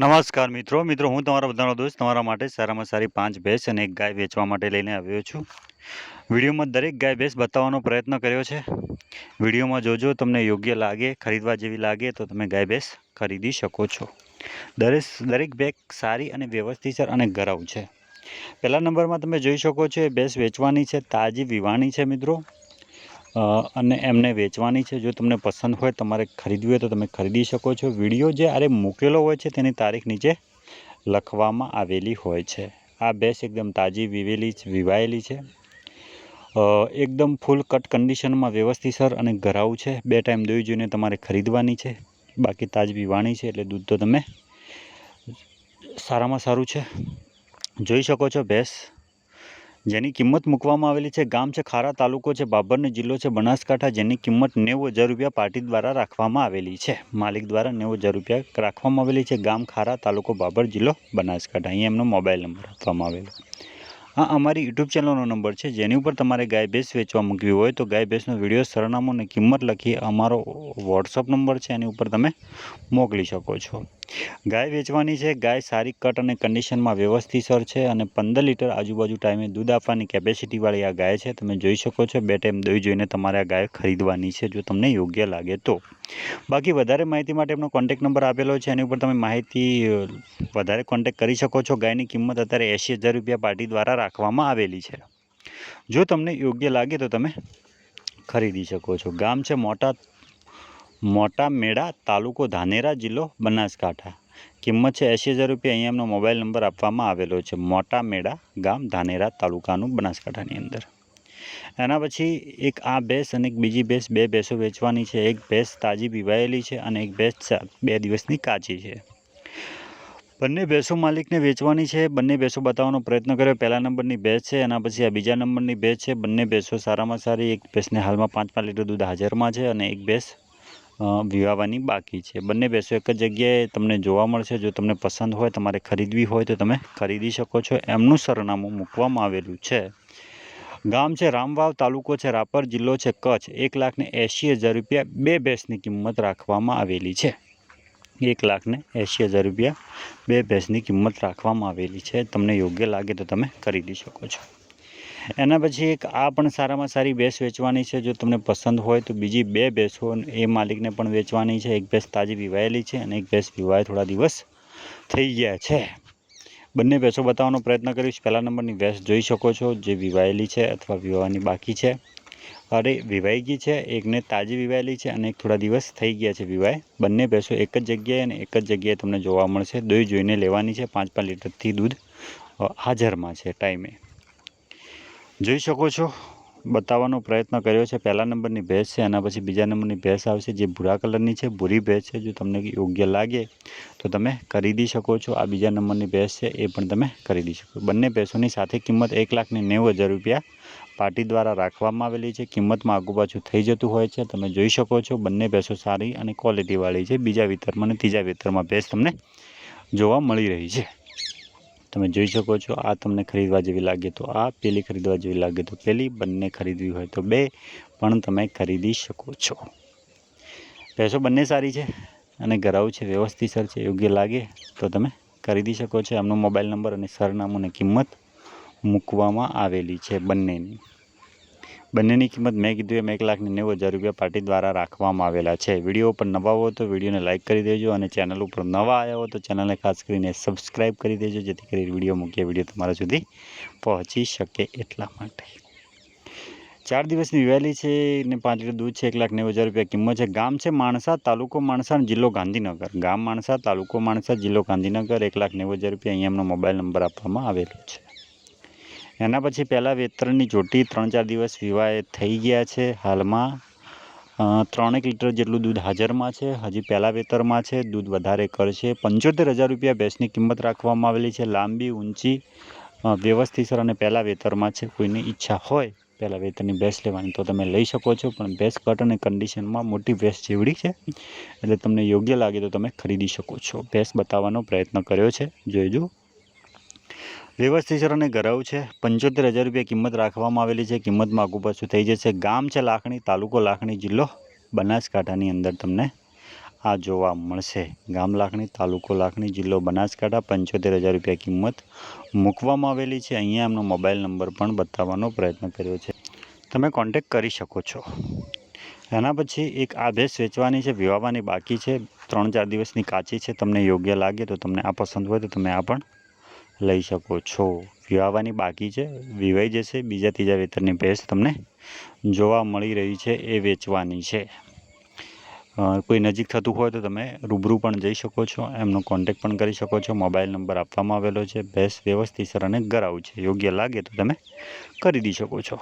નમસ્કાર મિત્રો. મિત્રો, હું તમારા બધાનો દોસ્ત, તમારા માટે સારામાં સારી પાંચ ભેંસ અને એક ગાય વેચવા માટે લઈને આવ્યો છું. વિડીયોમાં દરેક ગાય ભેંસ બતાવવાનો પ્રયત્ન કર્યો છે. વિડીયોમાં જોજો, તમને યોગ્ય લાગે, ખરીદવા જેવી લાગે, તો તમે ગાય ભેંસ ખરીદી શકો છો. દરેક દરેક બેગ સારી અને વ્યવસ્થિત અને ગરવ છે. પહેલા નંબરમાં તમે જોઈ શકો છો, એ ભેંસ વેચવાની છે, તાજી વિવાણી છે મિત્રો. અને એમને વેચવાની છે. જો તમને પસંદ હોય તમારે ખરીદવી હોય તો તમે ખરીદી શકો છો. વીડિયો જે આરે મૂકેલો હોય છે તેની તારીખ નીચે લખવામાં આવેલી હોય છે. આ ભેંસ એકદમ તાજી વિવેલી વિવાયેલી છે. એકદમ ફૂલ કટ કન્ડિશનમાં વ્યવસ્થિતસર અને ઘરાઉ છે. બે ટાઈમ દોઈ જોઈને તમારે ખરીદવાની છે. બાકી તાજ વાણી છે એટલે દૂધ તો તમે સારામાં સારું છે. જોઈ શકો છો ભેંસ જેની કિંમત મૂકવામાં આવેલી છે. ગામ છે, ખારા તાલુકો છે, બાબરનો જિલ્લો છે, બનાસકાંઠા. જેની કિંમત નેવું હજાર રૂપિયા પાર્ટી દ્વારા રાખવામાં આવેલી છે. માલિક દ્વારા નેવું હજાર રૂપિયા રાખવામાં આવેલી છે. ગામ, ખારા તાલુકો, બાબર જિલ્લો, બનાસકાંઠા. અહીંયા એમનો મોબાઈલ નંબર આપવામાં આવેલો. આ અમારી યુટ્યુબ ચેનલનો નંબર છે. જેની ઉપર તમારે ગાય ભેંસ વેચવા મૂકવી હોય તો ગાય ભેંસનો વીડિયો, સરનામું અને કિંમત લખી અમારો વોટ્સઅપ નંબર છે. એની ઉપર તમે મોકલી શકો છો. ગાય વેચવાની છે. ગાય સારી કટ અને કન્ડિશનમાં વ્યવસ્થિતસર છે અને પંદર લીટર આજુબાજુ ટાઈમે દૂધ આપવાની કેપેસિટીવાળી આ ગાય છે. તમે જોઈ શકો છો, બે ટાઈમ દોઈ જોઈને તમારે આ ગાય ખરીદવાની છે, જો તમને યોગ્ય લાગે તો. બાકી વધારે માહિતી માટે એમનો કોન્ટેક નંબર આપેલો છે. એની ઉપર તમે માહિતી વધારે કોન્ટેક કરી શકો છો. ગાયની કિંમત અત્યારે એંશી હજાર રૂપિયા પાર્ટી દ્વારા રાખવામાં આવેલી છે. જો તમને યોગ્ય લાગે તો તમે ખરીદી શકો છો. ગામ છે મોટા મોટા મેળા, તાલુકો ધાનેરા, જિલ્લો બનાસકાંઠા. કિંમત છે એંશી હજાર રૂપિયા. અહીંયા એમનો મોબાઈલ નંબર આપવામાં આવેલો છે. મોટા મેળા, ગામ ધાનેરા, તાલુકાનું બનાસકાંઠાની અંદર. એના પછી એક આ ભેંસ અને એક બીજી ભેંસ બે ભેંસો વેચવાની છે. એક ભેંસ તાજી પીવાયેલી છે અને એક ભેંસ બે દિવસની કાચી છે. બંને ભેંસો માલિકને વેચવાની છે. બંને ભેંસો બતાવવાનો પ્રયત્ન કર્યો. પહેલા નંબરની ભેંસ છે, એના પછી આ બીજા નંબરની ભેંસ છે. બંને ભેંસો સારામાં સારી, એક ભેંસને હાલમાં પાંચ પાંચ લીટર દૂધ હાજરમાં છે અને એક ભેંસ વિવાવાની બાકી છે. બંને ભેંસો એક જ જગ્યાએ તમને જોવા મળશે. જો તમને પસંદ હોય, તમારે ખરીદવી હોય, તો તમે ખરીદી શકો છો. એમનું સરનામું મૂકવામાં આવેલું છે. ગામ છે રામવાવ, તાલુકો છે રાપર, જિલ્લો છે કચ્છ. એક લાખને એંશી હજાર રૂપિયા બે ભેંસની કિંમત રાખવામાં આવેલી છે. એક લાખને એંશી હજાર રૂપિયા બે ભેંસની કિંમત રાખવામાં આવેલી છે. તમને યોગ્ય લાગે તો તમે ખરીદી શકો છો. એના પછી એક આ પણ સારામાં સારી ભેંસ વેચવાની છે. જો તમને પસંદ હોય તો બીજી બે ભેંસો એ માલિકને પણ વેચવાની છે. એક ભેંસ તાજી વિવાયેલી છે અને એક ભેંસ વિવાય થોડા દિવસ થઈ ગયા છે. બંને ભેંસો બતાવવાનો પ્રયત્ન કરીશ. પહેલા નંબરની ભેંસ જોઈ શકો છો. જે વિવાયેલી છે અથવા વિવાહની બાકી છે. અરે, વિવાઈ ગઈ છે. એકને તાજી વિવાયેલી છે અને થોડા દિવસ થઈ ગયા છે વિવાય બંને ભેંસો એક જ જગ્યાએ અને એક જ જગ્યાએ તમને જોવા મળશે. દોઈ જોઈને લેવાની છે. પાંચ પાંચ લીટરથી દૂધ હાજરમાં છે ટાઈમે. જોઈ શકો છો, બતાવવાનો પ્રયત્ન કર્યો છે. પહેલા નંબરની ભેંસ છે, એના પછી બીજા નંબરની ભેંસ આવશે. જે ભૂરા કલરની છે, ભૂરી ભેંસ છે, જો તમને યોગ્ય લાગે, તો તમે ખરીદી શકો છો. આ બીજા નંબરની ભેંસ છે, એ પણ તમે ખરીદી શકો બંને ભેંસોની સાથે કિંમત એક લાખને નેવું હજાર રૂપિયા પાર્ટી દ્વારા રાખવામાં આવેલી છે. કિંમતમાં આગુ પાછું થઈ જતું હોય છે. તમે જોઈ શકો છો, બંને ભેંસો સારી અને ક્વોલિટીવાળી છે. બીજા વિતરમાં અને ત્રીજા વિતરમાં ભેંસ તમને જોવા મળી રહી છે. તમે જોઈ શકો છો, આ તમને ખરીદવા જેવી લાગે તો આ, પેલી ખરીદવા જેવી લાગે તો પેલી, બંને ખરીદવી હોય તો બે, પણ તમે ખરીદી શકો છો. ભેંસો બંને સારી છે અને ઘરાવ છે વ્યવસ્થિત સર છે, યોગ્ય લાગે તો તમે ખરીદી શકો છો. એમનો મોબાઈલ નંબર અને સરનામું અને કિંમત મૂકવામાં આવેલી છે બંનેની. બંનેની કિંમત મેં કીધું એમ એક લાખને નેવું હજાર રૂપિયા પાર્ટી દ્વારા રાખવામાં આવેલા છે. વીડિયો ઉપર નવા હો તો વિડીયોને લાઇક કરી દેજો અને ચેનલ ઉપર નવા આવ્યા હો તો ચેનલને ખાસ કરીને સબસ્ક્રાઈબ કરી દેજો, જેથી કરી વીડિયો મૂકીએ, વીડિયો તમારા સુધી પહોંચી શકે એટલા માટે. ચાર દિવસની વહેલી છે ને પાંચ લીટર દૂધ છે, એક લાખ નેવું હજાર રૂપિયા કિંમત છે. ગામ છે માણસા, તાલુકો માણસા જિલ્લો ગાંધીનગર. ગામ માણસા, તાલુકો માણસા, જિલ્લો ગાંધીનગર, એક લાખ નેવું હજાર રૂપિયા અહીંયા એમનો મોબાઈલ નંબર આપવામાં આવેલો છે. એના પછી પહેલાં વેતરણની ચોટી ત્રણ ચાર દિવસ વિવાહ થઈ ગયા છે હાલમાં. ત્રણેક લીટર જેટલું દૂધ હાજરમાં છે. હજી પહેલાં વેતરમાં છે. દૂધ વધારે કરશે. પંચોતેર હજાર રૂપિયા ભેંસની કિંમત રાખવામાં આવેલી છે. લાંબી, ઊંચી વ્યવસ્થિતસર અને પહેલાં વેતરમાં છે. કોઈની ઈચ્છા હોય પહેલાં વેતરની ભેંસ લેવાની તો તમે લઈ શકો છો. પણ ભેંસ કટ અને કન્ડિશનમાં મોટી ભેંસ જેવડી છે. એટલે તમને યોગ્ય લાગે તો તમે ખરીદી શકો છો. ભેંસ બતાવવાનો પ્રયત્ન કર્યો છે. જોઈજો વ્યવસ્થિત અને ગરાવ છે. પંચોતેર હજાર રૂપિયા કિંમત રાખવામાં આવેલી છે. કિંમતમાં આગુ પાછું થઈ જશે. ગામ છે લાખણી, તાલુકો લાખણી જિલ્લો બનાસકાંઠાની અંદર તમને આ જોવા મળશે. ગામ લાખણી, તાલુકો લાખણી જિલ્લો બનાસકાંઠા, પંચોતેર હજાર રૂપિયા કિંમત મૂકવામાં આવેલી છે. અહીંયા એમનો મોબાઈલ નંબર પણ બતાવવાનો પ્રયત્ન કર્યો છે. તમે કોન્ટેક કરી શકો છો. એના પછી એક આ ભેંસ વેચવાની છે વિવાવાની બાકી છે. ત્રણ ચાર દિવસની કાચી છે. તમને યોગ્ય લાગે તો તમને આ પસંદ હોય તો તમે આ પણ લઈ શકો છો. વિવાહવાની બાકી છે. વિવાઈ જશે બીજા ત્રીજા વેતરની ભેંસ તમને જોવા મળી રહી છે એ વેચવાની છે. કોઈ નજીક થતું હોય તો તમે રૂબરૂ પણ જઈ શકો છો. એમનો કોન્ટેક પણ કરી શકો છો. મોબાઈલ નંબર આપવામાં આવેલો છે. ભેંસ વ્યવસ્થિત અને ગરાઉ છે. યોગ્ય લાગે તો તમે ખરીદી શકો છો.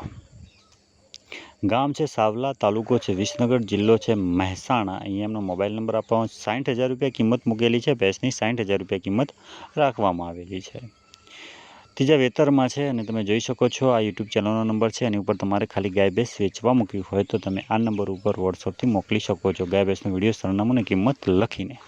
ગામ છે, સાવલા તાલુકો છે, વિસનગર જિલ્લો છે, મહેસાણા. અહીંયા એમનો મોબાઈલ નંબર આપવામાં સાઠ હજાર રૂપિયા કિંમત મૂકેલી છે. ભેંસની સાઠ હજાર રૂપિયા કિંમત રાખવામાં આવેલી છે. ત્રીજા વેતરમાં છે અને તમે જોઈ શકો છો, આ યુટ્યુબ ચેનલનો નંબર છે. એની ઉપર તમારે ખાલી ગાય ભેંસ વેચવા મૂકવી હોય તો તમે આ નંબર ઉપર વોટ્સઅપથી મોકલી શકો છો. ગાય ભેંસનો વીડિયો સરનામું અને કિંમત લખીને.